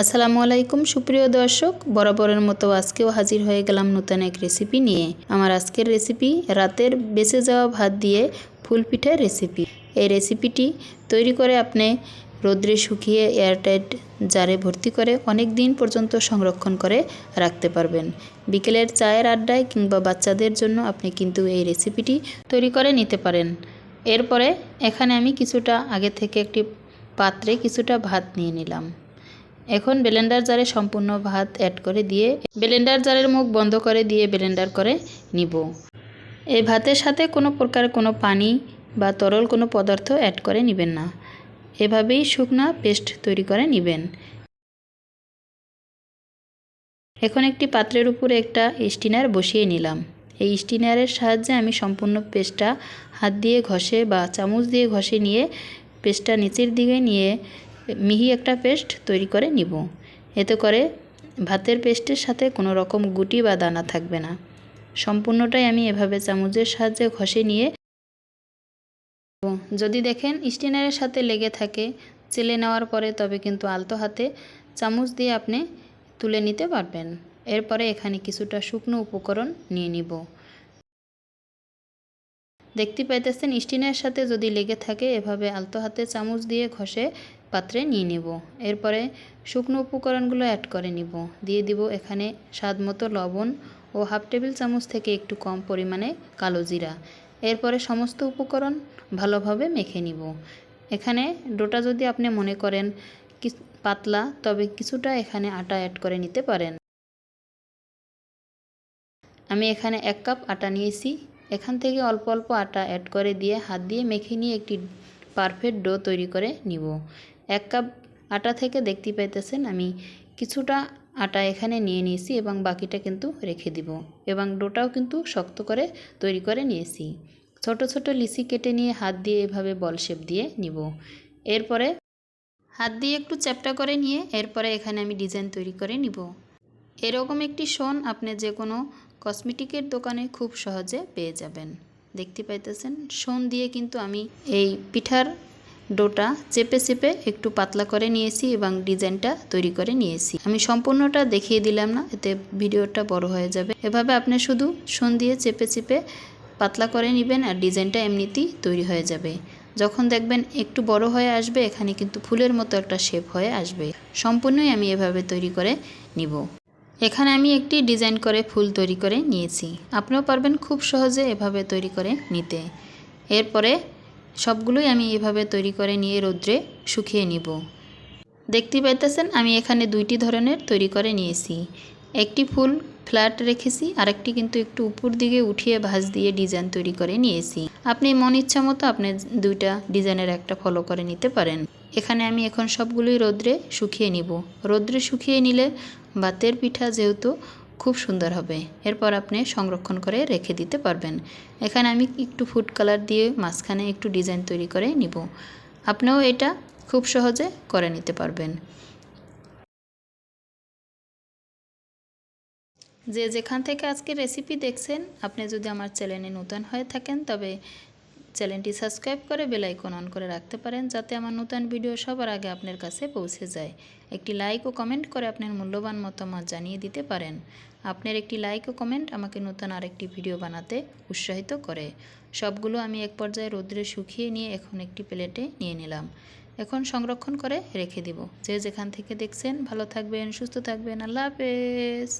আসসালামু আলাইকুম, সুপ্রিয় দর্শক। বরাবরের মতো আজকেও হাজির হয়ে গেলাম নতুন এক রেসিপি নিয়ে। আমার আজকের রেসিপি রাতের বেঁচে যাওয়া ভাত দিয়ে ফুল রেসিপি এই রেসিপিটি তৈরি করে আপনি রোদ্রে শুকিয়ে এয়ারটাইট জারে ভর্তি করে অনেক দিন পর্যন্ত সংরক্ষণ করে রাখতে পারবেন। বিকেলের চায়ের আড্ডায় কিংবা বাচ্চাদের জন্য আপনি কিন্তু এই রেসিপিটি তৈরি করে নিতে পারেন। এরপরে এখানে আমি কিছুটা আগে থেকে একটি পাত্রে কিছুটা ভাত নিয়ে নিলাম। এখন ব্লেন্ডার জারে সম্পূর্ণ ভাত অ্যাড করে দিয়ে ব্লেন্ডার জারের মুখ বন্ধ করে দিয়ে ব্লেন্ডার করে নিব। এই ভাতের সাথে কোনো প্রকার কোনো পানি বা তরল কোনো পদার্থ অ্যাড করে নেবেন না। এভাবেই শুকনা পেস্ট তৈরি করে নেবেন। এখন একটি পাত্রের উপরে একটা স্টিনার বসিয়ে নিলাম। এই স্টিনারের সাহায্যে আমি সম্পূর্ণ পেস্টটা হাত দিয়ে ঘষে বা চামচ দিয়ে ঘষে নিয়ে পেস্টটা নিচের দিকে নিয়ে মিহি একটা পেস্ট তৈরি করে নিব। এতে করে ভাতের পেস্টের সাথে কোনো রকম গুটি বা দানা থাকবে না। সম্পূর্ণটাই আমি এভাবে চামচের সাহায্যে ঘষে নিয়ে যদি দেখেন স্টিনারের সাথে লেগে থাকে, চেলে নেওয়ার পরে তবে কিন্তু আলতো হাতে চামচ দিয়ে আপনি তুলে নিতে পারবেন। এরপরে এখানে কিছুটা শুকনো উপকরণ নিয়ে নিব। দেখতে পাইতেছেন স্টিনের সাথে যদি লেগে থাকে, এভাবে আলতো হাতে চামচ দিয়ে ঘষে পাত্রে নিয়ে নেব। এরপরে শুকনো উপকরণগুলো অ্যাড করে নিব। দিয়ে দিব এখানে স্বাদ মতো লবণ ও হাফ টেবিল চামচ থেকে একটু কম পরিমাণে কালো জিরা। এরপরে সমস্ত উপকরণ ভালোভাবে মেখে নিব। এখানে ডোটা যদি আপনি মনে করেন পাতলা, তবে কিছুটা এখানে আটা অ্যাড করে নিতে পারেন। আমি এখানে এক কাপ আটা নিয়েছি। এখান থেকে অল্প অল্প আটা অ্যাড করে দিয়ে হাত দিয়ে মেখে নিয়ে একটি পারফেক্ট ডো তৈরি করে নিব। এক কাপ আটা থেকে দেখতে পাইতেছেন, আমি কিছুটা আটা এখানে নিয়ে নিয়েছি এবং বাকিটা কিন্তু রেখে দিব এবং ডোটাও কিন্তু শক্ত করে তৈরি করে নিয়েছি। ছোট ছোট লিচি কেটে নিয়ে হাত দিয়ে এভাবে বল শেপ দিয়ে নিব। এরপরে হাত দিয়ে একটু চ্যাপটা করে নিয়ে এরপরে এখানে আমি ডিজাইন তৈরি করে নিব। এরকম একটি শোন আপনি যে কোনো কসমেটিকের দোকানে খুব সহজে পেয়ে যাবেন। দেখতে পাইতেছেন, শোন দিয়ে কিন্তু আমি এই পিঠার ডোটা চেপে চেপে একটু পাতলা করে নিয়েছি এবং ডিজাইনটা তৈরি করে নিয়েছি। আমি সম্পূর্ণটা দেখিয়ে দিলাম না, এতে ভিডিওটা বড় হয়ে যাবে। এভাবে আপনি শুধু শোন দিয়ে চেপে চেপে পাতলা করে নেবেন আর ডিজাইনটা এমনিতেই তৈরি হয়ে যাবে। যখন দেখবেন একটু বড় হয়ে আসবে, এখানে কিন্তু ফুলের মতো একটা শেপ হয়ে আসবে। সম্পূর্ণই আমি এভাবে তৈরি করে নিব। এখানে আমি একটি ডিজাইন করে ফুল তৈরি করে নিয়েছি। আপনিও পারবেন খুব সহজে এভাবে তৈরি করে নিতে। এরপরে সবগুলোই আমি এভাবে তৈরি করে নিয়ে রৌদ্রে শুকিয়ে নিব। দেখতে পাইতেছেন, আমি এখানে দুইটি ধরনের তৈরি করে নিয়েছি। একটি ফুল ফ্ল্যাট রেখেছি, আরেকটি কিন্তু একটু উপর দিকে উঠিয়ে ভাঁজ দিয়ে ডিজাইন তৈরি করে নিয়েছি। আপনি মন ইচ্ছা মতো আপনি দুইটা ডিজাইনের একটা ফলো করে নিতে পারেন। এখানে আমি এখন সবগুলোই রোদ্রে শুকিয়ে নিব। রোদ্রে শুকিয়ে নিলে বাতের পিঠা যেহেতু খুব সুন্দর হবে। এরপর আপনি সংরক্ষণ করে রেখে দিতে পারবেন। এখানে আমি একটু ফুড কালার দিয়ে মাঝখানে একটু ডিজাইন তৈরি করে নিব। আপনিও এটা খুব সহজে করে নিতে পারবেন। যে যেখান থেকে আজকে রেসিপি দেখছেন, আপনি যদি আমার চ্যানেলে নতুন হয়ে থাকেন, তবে চ্যানেলটি সাবস্ক্রাইব করে বেলাইকন অন করে রাখতে পারেন যাতে আমার নতুন ভিডিও সবার আগে আপনার কাছে পৌঁছে যায়। একটি লাইক ও কমেন্ট করে আপনার মূল্যবান মতামত জানিয়ে দিতে পারেন। আপনার একটি লাইক ও কমেন্ট আমাকে নতুন আরেকটি ভিডিও বানাতে উৎসাহিত করে। সবগুলো আমি এক পর্যায়ে রোদ্রে শুকিয়ে নিয়ে এখন একটি প্লেটে নিয়ে নিলাম। এখন সংরক্ষণ করে রেখে দিব। যে যেখান থেকে দেখছেন ভালো থাকবেন, সুস্থ থাকবেন, আল্লাহ হাফেজ।